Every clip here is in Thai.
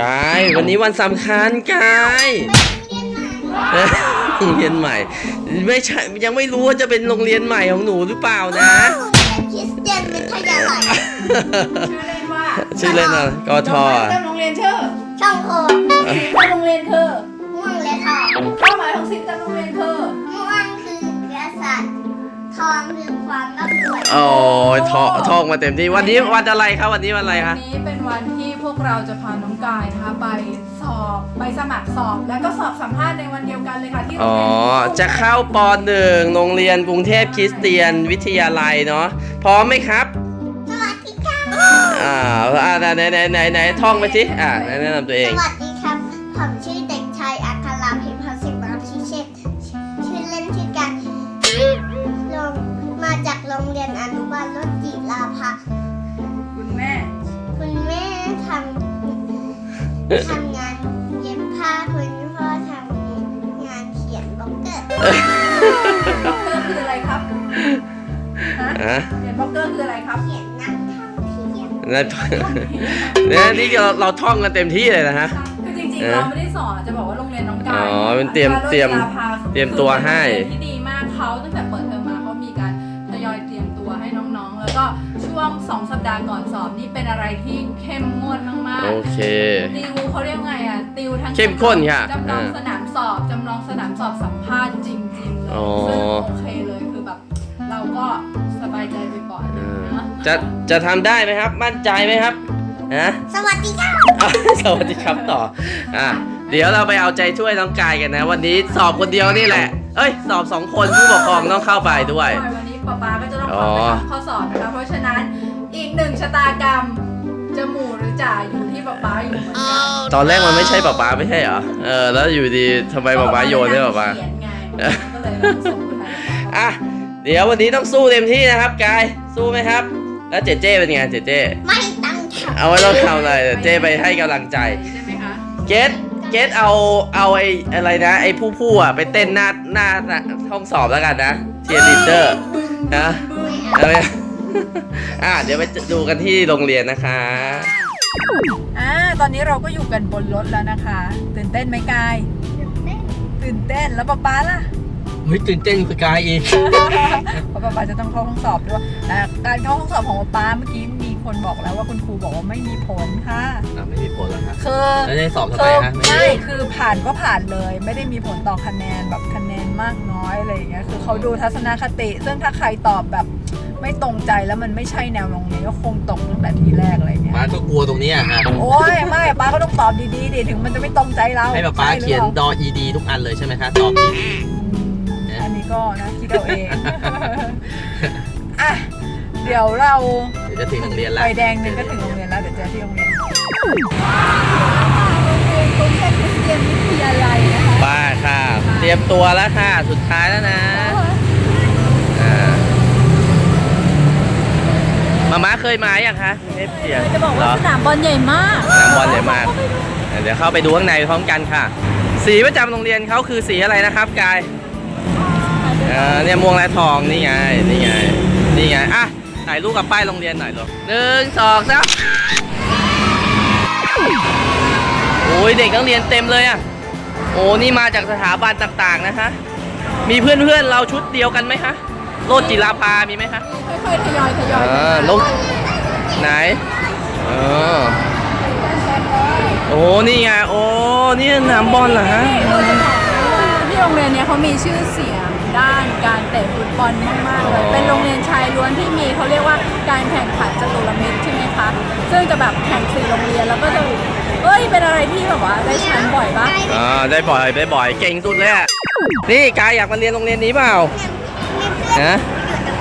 กายวันนี้วันสำคัญกายเอ้ยโรงเรียนใหม่ ไม่ใช่ยังไม่รู้ว่าจะเป็นโรงเรียนใหม่ของหนูหรือเปล่านะคริสเตียนวิทยาลัยชื่อเล่นว่าชื่อเล่นอะไรกทเริ่มโรงเรียนชื่อช่องโคสีเจ้าโรงเรียนคือม่วงและทองเป้าหมายของสิบเจ้าโรงเรียนคือม่วงคือกษัตริย์ทองคือความร่ำรวยโอ้ยทอทองมาเต็มที่วันนี้วันอะไรครับวันนี้วันอะไรคะวันนี้เป็นวันที่พ วกเราจะพาน้องกายนะคะไปสอบไปสมัครสอบ แล้วก็สอบสัมภาษณ์ในวันเดียวกันเลยค่ะที่โรงอ๋อ เรียนจะเข้าปหนึ่งโรงเรียนกรุงเทพคริสเตียนวิทยาลัยเนาะพร้อมไหมครับสวัสดีครับอ่าอ่าไหนไหนไหนไหนไหนท่องไปสิอ่าแนะนำตัวเอสง วัสดี ทำงานเย็บผ้าคุณพ่อทำงานเขียนบล็อกเกอร์บล็อกเกอร์คืออะไรครับฮะอะเรียนบล็อกเกอร์คืออะไรครับเขียนนักท่องเที่ยวนั่นเนี่ยนี่เราเราท่องกันเต็มที่เลยนะฮะคือจริงเอๆอเราไม่ได้สอนจะบอกว่าโรงเรียนน้องกายอ๋อเป็นเตรียมเตรียมอาภาเตรียมตัวให้คือเป็นโรงเรียนที่ดีมากเขาตั้งแต่เปิดเทอมมาเขามีการทยอยเตรียมตัวให้น้องๆ แล้วก็ช่วง2สัปดาห์ก่อนสอบนี่เป็นอะไรที่เข้มงวดมากโอเคๆติวเขาเรียกไงอะติวทั้งเข้มข้นค่ะจำลองอ่าสนามสอบจำลองสนามสอบสัมภาษณ์จริงๆเลยอ๋อ ซึ่งโอเคเลยคือแบบ เราก็สบายใจไปก่อนเออนะจะจะทำได้ไหมครับ มั่นใจไหมครับฮะ สวัสดีครับอะสวัสดีครับต่อ อะ เดี๋ยวเราไปเอาใจช่วยน้องกายกันนะ วันนี้สอบคนเดียวนี่แหละ เอ้ย สอบสองคนผู้ปกครองต้องเข้าไปด้วย วันนี้ป๊าป๊าก็จะต้องอ๋ขออไปทำข้อสอบนะคะเพราะฉะนั้น อีกหนึ่งชะตากรรม จะหมู่หรือจ่าอยู่ที่ป๊าป๊าอยู่เหมือนกันตอนแรกมันไม่ใช่ป๊าป๊าไม่ใช่เหรอ เออ แล้วอยู่ดีทำไมป๊าป๊าโยนให้ป๊าป๊า เขียนไงก็เลยต้องส่งไปให้ป๊าป๊าอะ เดี๋ยววันนี้ต้องสู้เต็มที่นะครับกาย สู้ไหมครับ แล้วเจเจเป็นไงเจเจ ไม่ตั้งทเอาไว้ต้องทำอะไรเดี๋ยวเจไปให้กำลังใจ ใช่ไหมคะ เกตเกตเอา เอาไอ้อะไรนะ ไอ้ผู้ผู้อะไปเต้นหน้าหน้าหน้าห้องสอบแล้วกันนะเชียร์ลีดเดอร์นะเอาไหม อะเดี๋ยวไปดูกันที่โรงเรียนนะคะ อ่าตอนนี้เราก็อยู่กันบนรถแล้วนะคะ ตื่นเต้นไหมกายำตื่นเต้นแล้วป๊าป๊าล่ะ เฮ้ยตื่นเต้นคือกายอีก เพราะป๊าป๊าจะต้องเข้าห้องสอบด้วยแต่การเข้าห้องสอบของป๊าป๊าเมื่อกี้มีคนบอกแล้วว่าคุณครูบอกว่าไม่มีผลค่ะ อะไม่มีผลแล้วครับคือแล้วได้สอบทำคืไมอฮะไม่คือผ่านก็ผ่านเลย ไม่ได้มีผลต่อคะแนนแบบคะแนนมากน้อยอะไรอย่างเงี้ยคือเขาดูทัศนคติ ซึ่งถ้าใครตอบแบบ ไม่ตรงใจแล้วมันไม่ใช่แนวโรงเรียนก็คงตกตั้งแต่ทีแรกอะไรอย่างเงี้ยป้าก็กลัวตรงนี้อะฮะโอ้ยไม่ป้าก็ต้องตอบดีๆดิถึงมันจะไม่ตรงใจเราให้ป้าป้าใช่หรือเขียนปล่ดอ ed ทุกอันเลยใช่ไหมคะตอบดีอืมอันนี้ก็นะคิดเอาเองอะเดี๋ยวเราเดี๋ยวจะถึงโรงเรียนแล้วไฟแดงหนึ่งก็ถึงโรงเรียนแล้วเดี๋ยวเจอที่โรงเรียนกรุงเทพคริสเตียนวิทยาลัยนะคะป้าค่ะ เตรียมตัวแล้วค่ะ สุดท้ายแล้วนะอ่า มาม่าเคยมาอย่างคะเทพเสียงจะบอกว่าสนามบอลใหญ่มากสนามบอลใหญ่มาก เดี๋ยวเข้าไปดูข้างในพร้อมกันค่ะ สีประจำโรงเรียนเขาคือสีอะไรนะครับกายเออเนี่ยม่วงและทองนี่ไงนี่ไงนี่ไงอะถ่ายรูปกับป้ายโรงเรียนหน่อยลูกหนึ่งสองสามโอ้ยเด็กนักเรียนเต็มเลยอะโอ้นี่มาจากสถาบันต่างๆนะคะ มีเพื่อนๆเราชุดเดียวกันไหมคะโลดจิราภามีไหมคะ ค่อยๆทยอยทยอยอ่าลงไหนเออโอ้นี่ไงโอ้นี่สนามบอลเหรอฮะเราจะบอกนะว่าที่โรงเรียนเนี้ยเขามีชื่อเสียงด้านการเตะฟุตบอลมากๆเลยอ๋อเป็นโรงเรียนชายล้วนที่มีเขาเรียกว่าการแข่งขันจตุรมิตรใช่ไหมคะซึ่งจะแบบแข่งสี่โรงเรียนแล้วก็จะเอ้ยเป็นอะไรที่แบบว่าได้แชมป์บ่อยปะอ่าได้บ่อยได้บ่อยเก่งสุดเลยอะนี่กายอยากมาเรียนโรงเรียนนี้เปล่ามีเพื่อนฮะ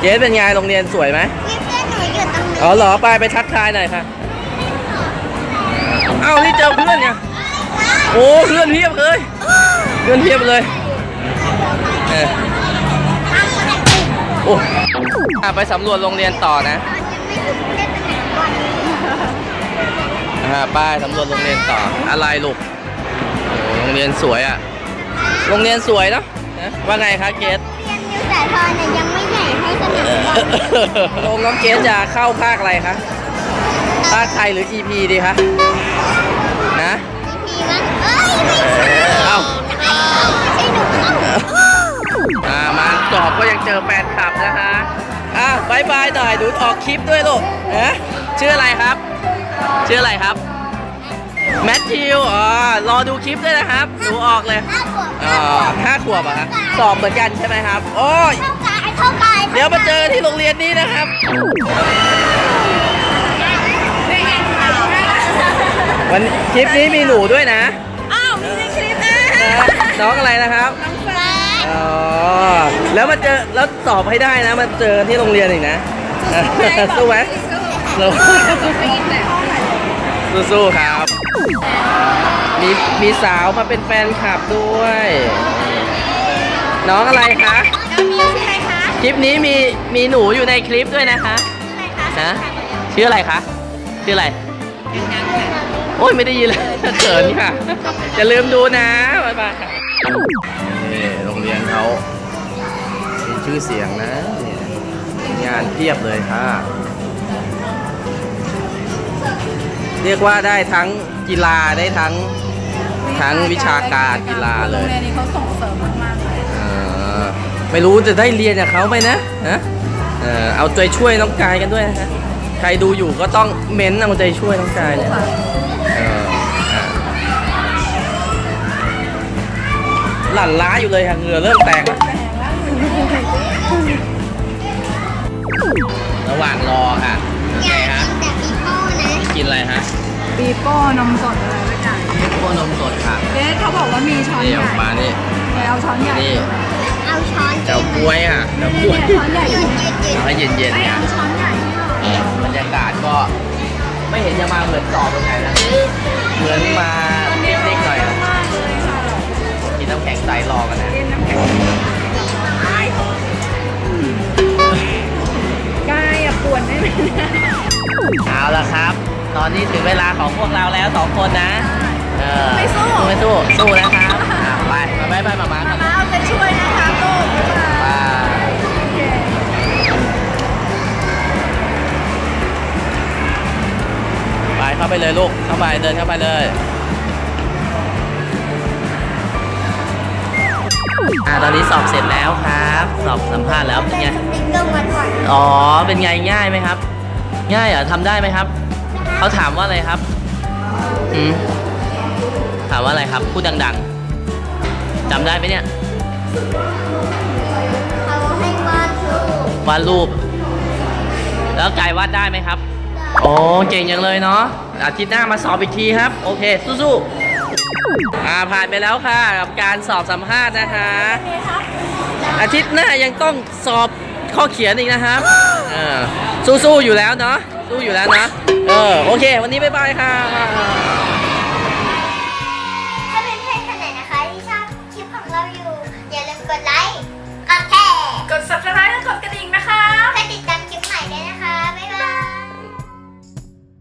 เจสเป็นไงโรงเรียนสวยไหมมีเพื่อนหนูอยู่ตรงนี้อ๋อเหรอไปไปทักทายหน่อยค่ะเอ้านี่เจอเพื่อนเนี่ยโอ้เพื่อนเพียบเลยเพื่อนเพียบเลยเออโอ้อะไปสำรวจโรงเรียนต่อนะอ่าป้ายสำรวจโรงเรียนต่ออะไรลูกโอ้โรงเรียนสวยอะโรงเรียนสวยเนาะนะว่าไงคะเกสเรียนนิวสาทรเนี่ยยัง สนาลงน้องเกสจะเข้าภาคอะไรคะภาคไทยหรือ EP ดีคะนะ EP มั้เอ้ยไม่ใช่เอ้าไม่ใช่หนูอ้มาสอบก็ยังเจอแฟนคลับนะคะอะบายบายหน่อยดูออกคลิปด้วยลูกเอ๊ะชื่ออะไรครับ ชื่ออะไรครับ แมทธิวอ๋อรอดูคลิปด้วยนะครับ ดูออกเลยห้าขวบห้าขวบเหรอะสอบเหมือนกันใช่ไหมครับ โอ้ย เท่ากายเดี๋ยวมาเจอที่โรงเรียนนี้นะครับวันคลิปนี้มีหนูด้วยนะ อ้าว มีในคลิปนะนะน้องอะไรนะครับอ๋อ แล้วมาเจอ แล้วสอบให้ได้นะ มาเจอที่โรงเรียนอีกนะสู้ไหมสู้สู้ๆครับ มีมีสาวมาเป็นแฟนคลับด้วย น้องอะไรคะมีชื่ออะไร คะคลิปนี้มีมีหนูอยู่ในคลิปด้วยนะคะชื่ออะไรคะนะชื่ออะไรคะชื่ออะไรโอ้ยไม่ได้ยินเลยเขินค่ะอย่าลืมดูนะบ๊ายบายค่ะนี่โรงเรียนเขามีชื่อเสียงนะนี่งานเพียบเลยค่ะ เรียกว่าได้ทั้งกีฬาได้ทั้งทั้งวิชาการกีฬาเลโรงยเรียนนี้เขาส่งเสริมมากๆเลยเออ ไม่รู้จะได้เรียนจากเขาไหมนะนะเออเอาใจช่วยน้องกายกันด้วยนะฮะใครดูอยู่ก็ต้องเม้นต์เอาใจช่วยน้องกายเนี่ยเอออะหลั่นล้าอยู่เลยค่ะเหงื่อเริ่มแตกแล้ว ระหว่างรอค่ะอไงยากฮะกินแต่ปีโป้นะกินอะไรฮะปีโป้นมสดอะไรสักอย่างโคนมสดค่ะ เดทเขาบอกว่ามีช้อนนี่ใหอญ่อกมานี่ ไปเอาช้อนใหญ่นี่ เอาช้อนเจ้าก้วยค่ะเจ้านี่ก้วยช้อนใหญ่ยืดยืดยืดเอาให้เย็นๆไม่เนี่ยเอาช้อนใหญ่ให้หน่อยบรรยากาศก็ไม่เห็นจะมาเหมือนสอบตรงไหนนะเหมือนมาปิกนิกหน่อยนะมากเลยค่ะกินน้ำแข็งใสรอกันนะเล่นน้ำแข็งกายอย่าปวนได้ไหมเอาละครับ ตอนนี้ถึงเวลาของพวกเราแล้วสองคนนะเออไม่สู้ไม่สู้สู้นะครับอะไปมาไปไปมามากันมาเอาใจช่วยนะคะ ไปเข้าไปเลยลูก เข้าไปเดินเข้าไปเลยอะตอนนี้สอบเสร็จแล้วครับ สอบสัมภาษณ์แล้วเป็นไง สติ๊กเกอร์มาด้วยอ๋อ เป็นไงง่ายไหมครับ ง่ายเหรอทำได้ไหมครับ เขาถามว่าอะไรครับอืมถามว่าอะไรครับ พูดดังๆจำได้ไหมเนี่ย เขาให้วาดรูปวาดรูป แล้วกายวาดได้ไหมครับ โอ้เก่งอย่างเลยเนาะอาทิตย์หน้ามาสอบอีกทีครับ โอเค สู้ๆอ่าผ่านไปแล้วค่ะ กับการสอบสัมภาษณ์นะคะ อาทิตย์หน้ายังต้องสอบข้อเขียนอีกนะครับเออสู้ๆอยู่แล้วเนาะสู้อยู่แล้วนะเออโอเค วันนี้บ๊ายบายค่ะ